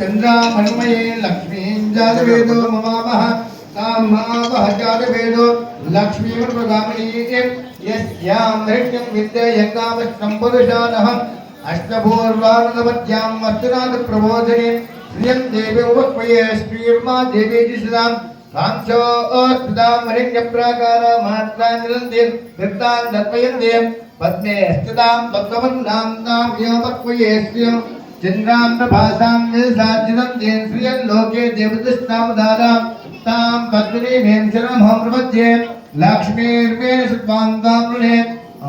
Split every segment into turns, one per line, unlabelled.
चन्द्रामन्मये लक्ष्मीं जातवेदो ममामः तां मावः जातवेदो लक्ष्मीमृगामणीं यस्यां नृत्यं विद्ययङ्गामष्टं पुरुषाणः अष्टपूर्वानवत्यां वस्तुनाथप्रबोधने श्रियं देवे उपक्वये श्रीर्मा देवीति देव पद्मे अष्टदाम भक्तवन नाम नाम तत्त्वन्नाम्नां योपक्वये श्रियम् चन्द्राम्रभासां प्रभासाम तेन श्रियं लोके देवतस्तामधारां तां पद्मिनीमें शरणं होमप्रपद्ये लक्ष्मीर्मे सुत्वाङ्गामृणे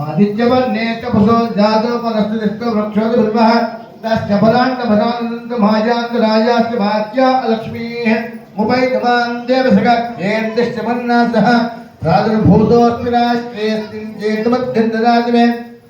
आदित्यवर्णे तपसो जातो मनस्तुतिष्ठो वृक्षोदुर्वः लक्ष्मी है राजास्य भात्या देव मुपैतवान् देवसगेन्द्रश्च मन्ना सह प्रादुर्भूतोऽस्मि राष्ट्रेऽस्मिन् में।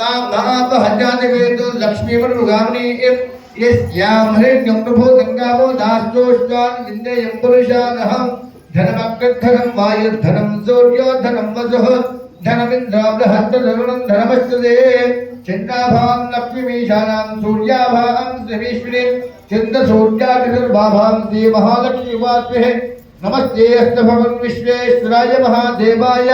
तांगात हजाति वेद लक्ष्मीवर रुगामनी इव यस्याम हरे गंगभो गंगावो दासोष्टान विन्दे यंपुरुषानहम धनमक्कखरम वायुर्धनम सूर्योधनम वजुः धनमिन्द्राब्रहस्त धरुणं धनमस्तदे चिन्ताभां लक्ष्मीशानां सूर्याभां श्रीमीश्वरीं चिन्तसूर्याकृतिर्भाभां श्रीमहालक्ष्मीवात्महे नमस्ते अस्तभवन विश्वेश्वराय महादेवाय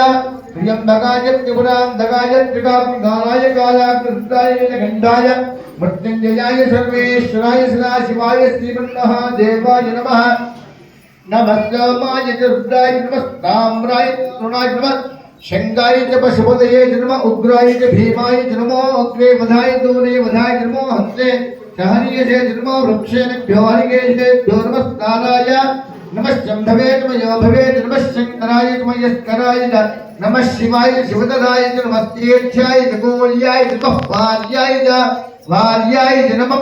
त्र्यम्बकाय त्रिपुरान्धकाय त्रिकाय कालाकृताय गण्डाय मृत्युञ्जयाय सर्वेश्वराय सदाशिवाय श्रीमन्महादेवाय नमः। नमस्तमाय चतुर्दाय नमस्ताम्राय तृणाय नमः शंगाय च पशुपतये जन्म उग्राय च भीमाय जन्मो अग्रे वधाय दूरे वधाय जन्मो हस्ते सहनीयसे जन्मो वृक्षेभ्यो हरिकेशेभ्यो नमस्ताराय భీమాయ జన్మో అగ్రే వధాయ దూరే వధాయ జన్మో హస్తే సహనీయసే జన్మో వృక్షేణభ్యో హరికేశేభ్యో నమస్కారాయ నమశ్శంభవే నమయో